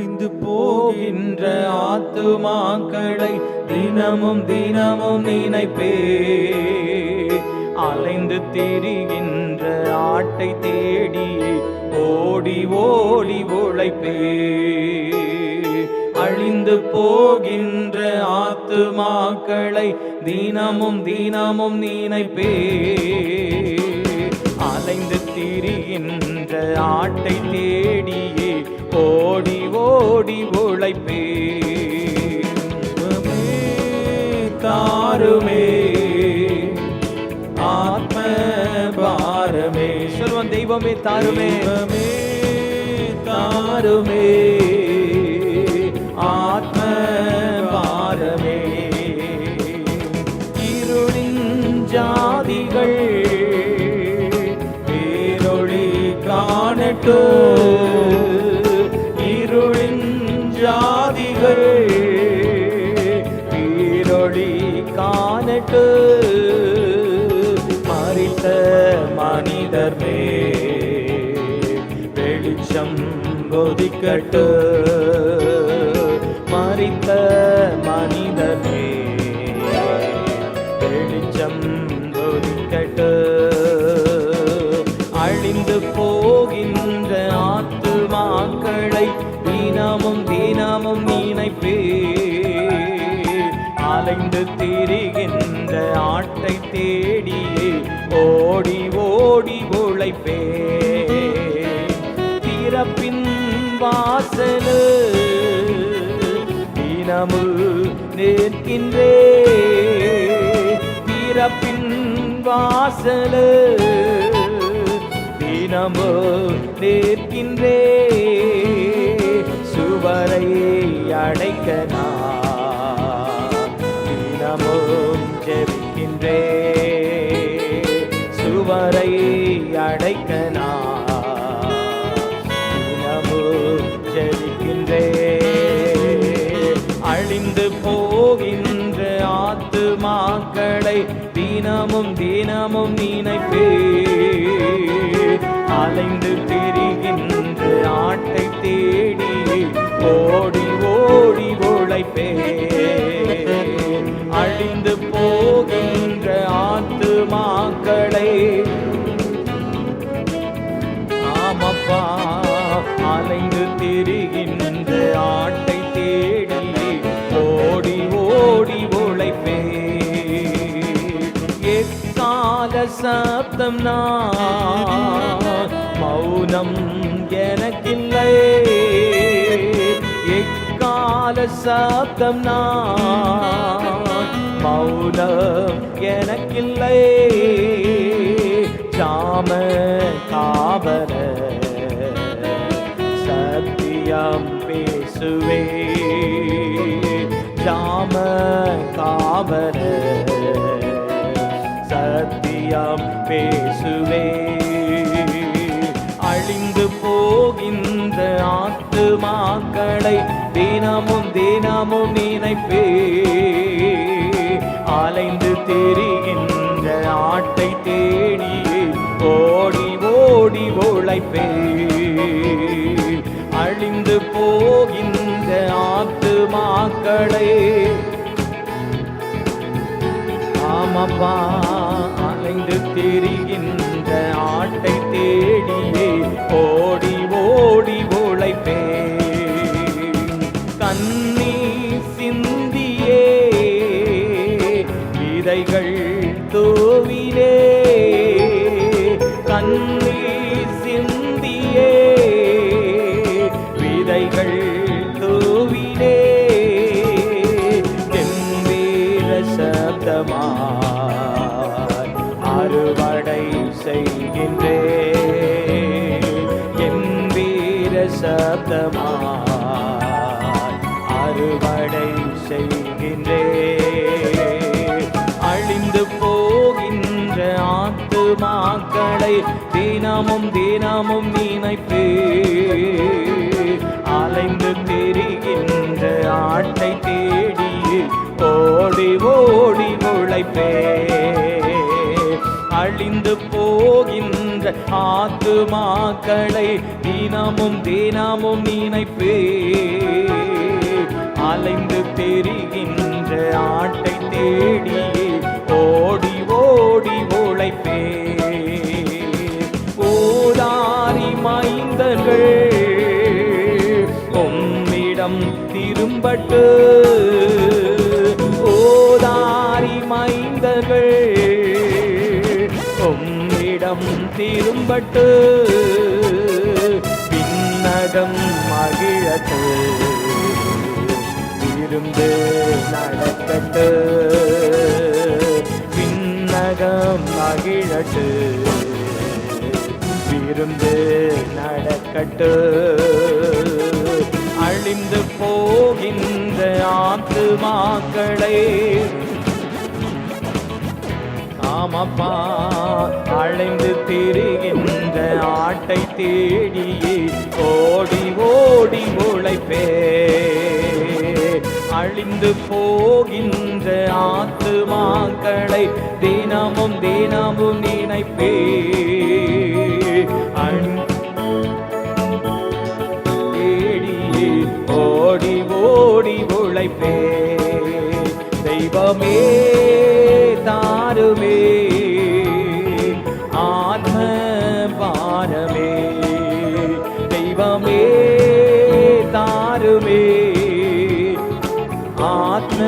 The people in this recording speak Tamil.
அழிந்து போகின்ற ஆத்துமாக்களை தினமும் தினமும் நினைப்பே. அலைந்து திரிகின்ற ஆட்டை தேடி ஓடி ஓடி உழைப்பே. அழிந்து போகின்ற ஆத்துமாக்களை தினமும் தினமும் நினைப்பே. அலைந்து திரிகின்ற ஆட்டை தேடியே ஓடி ஓடி உழைப்பே. தாருமே ஆத்ம பாரமே சொல்வன் தெய்வமே தாருமே. தாருமே. வெளிச்சம் கொதிக்கட்டு. மறித்த மனிதனே வெளிச்சம் கொதிக்கட்டு. அழிந்து போகின்ற ஆத்துமாக்களை தினமும் தினமும் நினைப்பே. அலைந்து திரிகின்ற ஆட்டை தேடியே ஓடி ஓடி உழைப்பே. வாசலு. தினமும் நிற்கின்றே பிறப்பின் வாசலு. தினமும் நிற்கின்றே சுவரை அடைக்க நான் அழிந்து போகின்ற ஆத்துமாக்களை தினமும் தினமும் நினைப்பே. அலைந்து திரிகின்ற ஆட்டை தேடி ஓடி ஓடி உழைப்பே. அழிந்து போகின்ற ஆத்துமாக்களை ஆமப்பா அலைந்து திரிகின்ற சப்தம் நான். மௌனம் எனக்கில்லை. எக்கால சப்தம் நான். மௌனம் எனக்கில்லை. ஜாம காவர சத்தியம் பேசுவே ஜாம காவல ஆத்துமாக்களை தினமும் தினமும் நினைப்பே அலைந்து தெரிகின்ற ஆட்டை தேடியே ஓடி ஓடி உழைப்பே. அழிந்து போகின்ற ஆத்துமாக்களை ஆமப்பா அலைந்து தெரிகின்ற ஆட்டை தேடியே ஓ அறுவடை செய்கின்றே. என் வீர சப்தமாய் அறுவடை செய்கின்றே. அழிந்து போகின்ற ஆத்துமாக்களை தினமும் தினமும் நினைப்பே. அலைந்து திரிகின்ற ஆட்டை தேடி ஓடி ஓடி உழைப்பே. அழிந்து போகின்ற ஆத்துமாக்களை தினமும் தினமும் நினைப்பே. அலைந்து தெரிகின்ற ஆட்டை தேடி ஓடி ஓடி உழைப்பே. ஓதாரி மைந்தர்கள் உம்மிடம் திரும்பட்டு திரும்பட்டு பின்னகம் மகிழட்டு இருந்து நடக்கட்டு பின்னகம் மகிழட்டு இருந்து நடக்கட்டு. அழிந்து போகின்ற ஆத்துமாக்களை ஆமப்பா அழைந்து திரிகின்ற ஆட்டை தேடியே ஓடி ஓடி உழைப்பே அழிந்து போகின்ற ஆத்துமாக்களை தினமும் தினமும் நினைப்பே. அழி- தேடியே ஓடி ஓடி உழைப்பே தெய்வமே. தாருமே ஆத்ம பாரமே. தெய்வமே தாருமே ஆத்ம